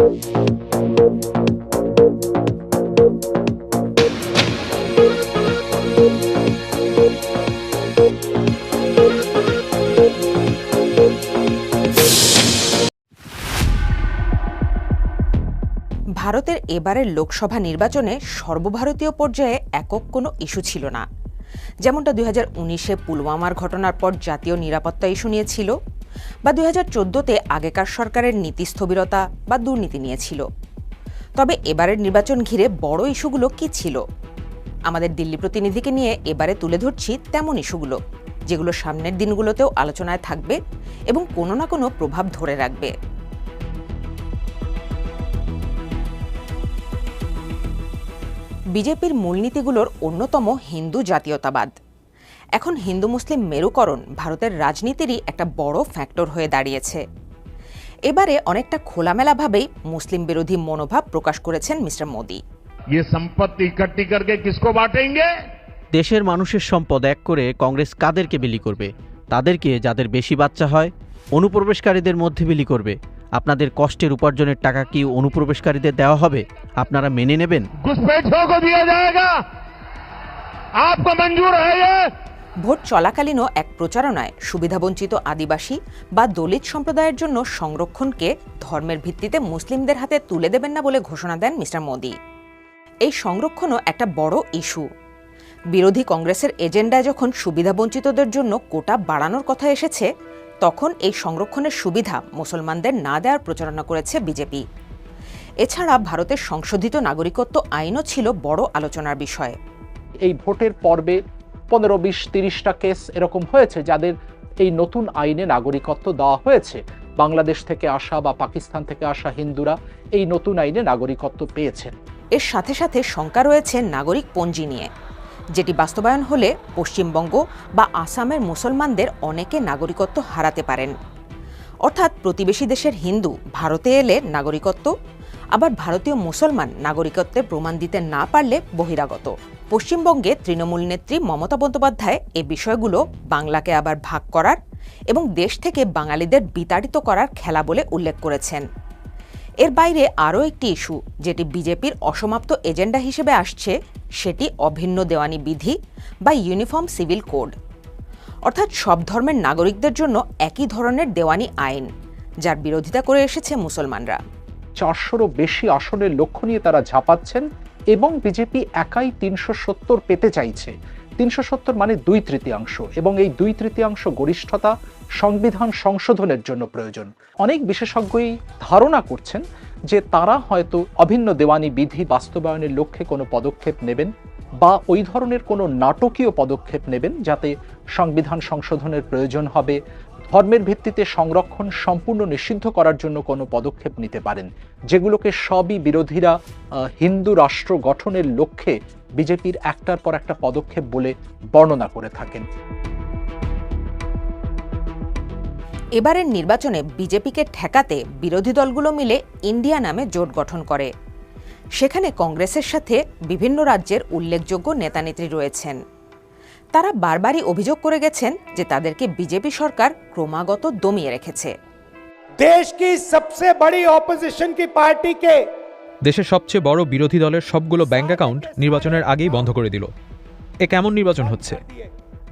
ভারতের এবারের লোকসভা নির্বাচনে সর্বভারতীয় পর্যায়ে একক কোনো ইস্যু ছিল না। যেমনটা দুই হাজার উনিশে পুলওয়ামার ঘটনার পর জাতীয় নিরাপত্তা ইস্যু নিয়েছিল বা দুই হাজার চোদ্দোতে আগেকার সরকারের নীতি স্থবিরতা বা দুর্নীতি নিয়েছিল। তবে এবারের নির্বাচন ঘিরে বড় ইস্যুগুলো কি ছিল? আমাদের দিল্লি প্রতিনিধিকে নিয়ে এবারে তুলে ধরছি তেমন ইস্যুগুলো, যেগুলো সামনের দিনগুলোতেও আলোচনায় থাকবে এবং কোনো না কোনো প্রভাব ধরে রাখবে। বিজেপির মূলনীতিগুলোর অন্যতম হিন্দু জাতীয়তাবাদ। এখন হিন্দু মুসলিম মেরুকরণ ভারতের রাজনীতিরই একটা বড় ফ্যাক্টর হয়ে দাঁড়িয়েছে। এবারে অনেকটা খোলামেলাভাবেই মুসলিম বিরোধী মনোভাব প্রকাশ করেছেন মিস্টার মোদি। দেশের মানুষের সম্পদ এক করে কংগ্রেস কাদেরকে বিলি করবে? তাদেরকে যাদের বেশি বাচ্চা হয় অনুপ্রবেশকারীদের মধ্যে বিলি করবে? আপনাদের কষ্টের উপার্জনের টাকা কি অনুপ্রবেশকারীদের দেওয়া হবে? আপনারা মেনে নেবেন? ভোট চলাকালীনও এক প্রচারণায় সুবিধাবঞ্চিত আদিবাসী বা দলিত সম্প্রদায়ের জন্য সংরক্ষণকে ধর্মের ভিত্তিতে মুসলিমদের হাতে তুলে দেবেন না বলে ঘোষণা দেন মিস্টার মোদী। এই সংরক্ষণও একটা বড় ইস্যু। বিরোধী কংগ্রেসের এজেন্ডায় যখন সুবিধাবঞ্চিতদের জন্য কোটা বাড়ানোর কথা এসেছে, তখন এই সংরক্ষণের সুবিধা মুসলমানদের না দেওয়ার প্রচারণা করেছে বিজেপি। এছাড়া ভারতের সংশোধিত নাগরিকত্ব আইনও ছিল বড় আলোচনার বিষয়। এই ভোটের পর্বে পনেরো বিশ তিরিশটা কেস এরকম হয়েছে যাদের এই নতুন আইনে নাগরিকত্ব দেওয়া হয়েছে। বাংলাদেশ থেকে আসা বা পাকিস্তান থেকে আসা হিন্দুরা এই নতুন আইনে নাগরিকত্ব পেয়েছেন। এর সাথে সাথে শঙ্কা রয়েছে নাগরিক পঞ্জি নিয়ে। যেটি বাস্তবায়ন হলে পশ্চিমবঙ্গ বা আসামের মুসলমানদের অনেকে নাগরিকত্ব হারাতে পারেন। অর্থাৎ প্রতিবেশী দেশের হিন্দু ভারতে এলে নাগরিকত্ব আবার ভারতীয় মুসলমান নাগরিকত্বের প্রমাণ দিতে না পারলে বহিরাগত। পশ্চিমবঙ্গে তৃণমূল নেত্রী মমতা বন্দ্যোপাধ্যায় এ বিষয়গুলো বাংলাকে আবার ভাগ করার এবং দেশ থেকে বাঙালিদের বিতাড়িত করার খেলা বলে উল্লেখ করেছেন। এর বাইরে আরও একটি ইস্যু, যেটি বিজেপির অসমাপ্ত এজেন্ডা হিসেবে আসছে, সেটি অভিন্ন দেওয়ানি বিধি বা ইউনিফর্ম সিভিল কোড। অর্থাৎ সব ধর্মের নাগরিকদের জন্য একই ধরনের দেওয়ানি আইন, যার বিরোধিতা করে এসেছে মুসলমানরা। চারশোরও বেশি আসনের লক্ষ্য নিয়ে তারা ঝাঁপাচ্ছেন এবং বিজেপি একাই তিনশো সত্তর পেতে চাইছে। তিনশো সত্তর মানে দুই তৃতীয়াংশ এবং এই দুই তৃতীয়াংশ গরিষ্ঠতা সংবিধান সংশোধনের জন্য প্রয়োজন। অনেক বিশেষজ্ঞই ধারণা করছেন যে তারা হয়তো অভিন্ন দেওয়ানি বিধি বাস্তবায়নের লক্ষ্যে কোনো পদক্ষেপ নেবেন বা ওই ধরনের কোনো নাটকীয় পদক্ষেপ নেবেন যাতে সংবিধান সংশোধনের প্রয়োজন হবে ধর্মের ভিত্তিতে সংরক্ষণ সম্পূর্ণ নিষিদ্ধ করার জন্য কোনো পদক্ষেপ নিতে পারেন। যেগুলোকে সবই বিরোধীরা হিন্দু রাষ্ট্র গঠনের লক্ষ্যে বিজেপির একটার পর একটা পদক্ষেপ বলে বর্ণনা করে থাকেন। এবারের নির্বাচনে বিজেপিকে ঠেকাতে বিরোধী দলগুলো মিলে ইন্ডিয়া নামে জোট গঠন করে। সেখানে কংগ্রেসের সাথে বিভিন্ন রাজ্যের উল্লেখযোগ্য নেতানেত্রী রয়েছেন। তারা বারবারই অভিযোগ করে গেছেন যে তাদেরকে বিজেপি সরকার ক্রমাগত দমিয়ে রেখেছে देश की सबसे बड़ी ऑपोजिशन की पार्टी के দেশের সবচেয়ে বড় বিরোধী দলের সবগুলো ব্যাংক অ্যাকাউন্ট নির্বাচনের আগেই বন্ধ করে দিল এ কেমন নির্বাচন হচ্ছে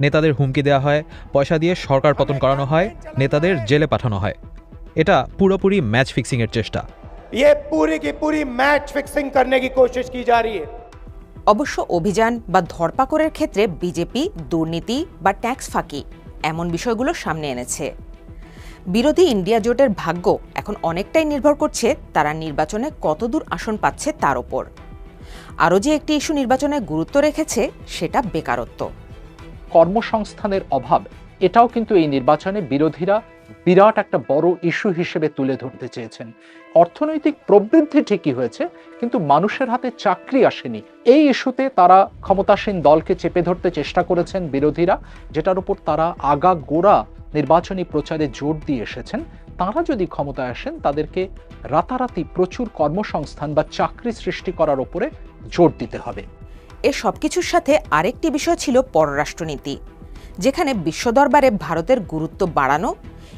নেতাদের হুমকি দেওয়া হয় পয়সা দিয়ে সরকার পতন করানো হয় নেতাদের জেলে পাঠানো হয় এটা পুরোপুরি ম্যাচ ফিক্সিংয়ের চেষ্টা ये पूरी की पूरी मैच फिक्सिंग करने की कोशिश की जा रही है অবশ্য অভিযান বা ধরপাকড়ের ক্ষেত্রে বিজেপি দুর্নীতি বা ট্যাক্স ফাঁকি, এমন বিষয়গুলো সামনে এনেছে। বিরোধী ইন্ডিয়া জোটের ভাগ্য এখন অনেকটাই নির্ভর করছে তারা নির্বাচনে কতদূর আসন পাচ্ছে তার ওপর। আরও যে একটি ইস্যু নির্বাচনে গুরুত্ব রেখেছে, সেটা বেকারত্ব। কর্মসংস্থানের অভাব এটাও কিন্তু এই নির্বাচনে বিরোধীরা বিরাট একটা বড় ইস্যু হিসেবে তুলে ধরতে চেয়েছেন। অর্থনৈতিক প্রবৃদ্ধি ঠিকই হয়েছে, কিন্তু মানুষের হাতে চাকরি আসেনি। এই ইস্যুতে তারা ক্ষমতাসীন দলকে চেপে ধরতে চেষ্টা করেছেন বিরোধীরা, যেটার উপর তারা আগা গোড়া নির্বাচনী প্রচারে জোর দিয়ে এসেছেন। তারা যদি ক্ষমতায় আসেন, তাদেরকে রাতারাতি প্রচুর কর্মসংস্থান বা চাকরি সৃষ্টি করার উপরে জোর দিতে হবে। এ সবকিছুর সাথে আরেকটি বিষয় ছিল পররাষ্ট্রনীতি। যেখানে বিশ্ব দরবারে ভারতের গুরুত্ব বাড়ানো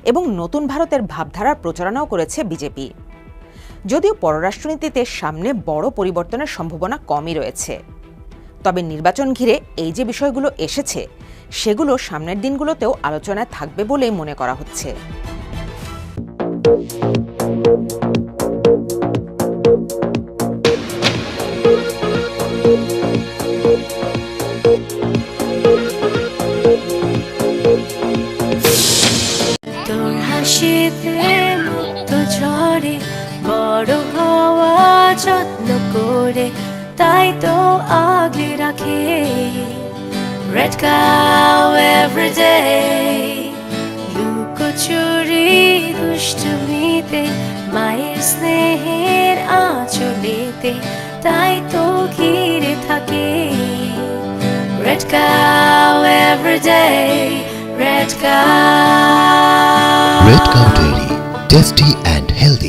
এবং নতুন ভারতের ভাবধারার প্রচারণাও করেছে বিজেপি। যদিও পররাষ্ট্রনীতিতে সামনে বড় পরিবর্তনের সম্ভাবনা কমই রয়েছে। তবে নির্বাচন ঘিরে এই যে বিষয়গুলো এসেছে, সেগুলো সামনের দিনগুলোতেও আলোচনায় থাকবে বলেই মনে করা হচ্ছে। হাসিতে মুক্ত ঝরে, বড় হওয়া যত্ন করে, তাই তো আগলে রাখে। রেড কাউ এভরিডে লুকোচুরি দুষ্টমিতে, মায়ের স্নেহের আঁচলেতে, তাই তো ঘিরে থাকে। Red Cow everyday Red Cow. Red Cow Dairy, tasty and healthy.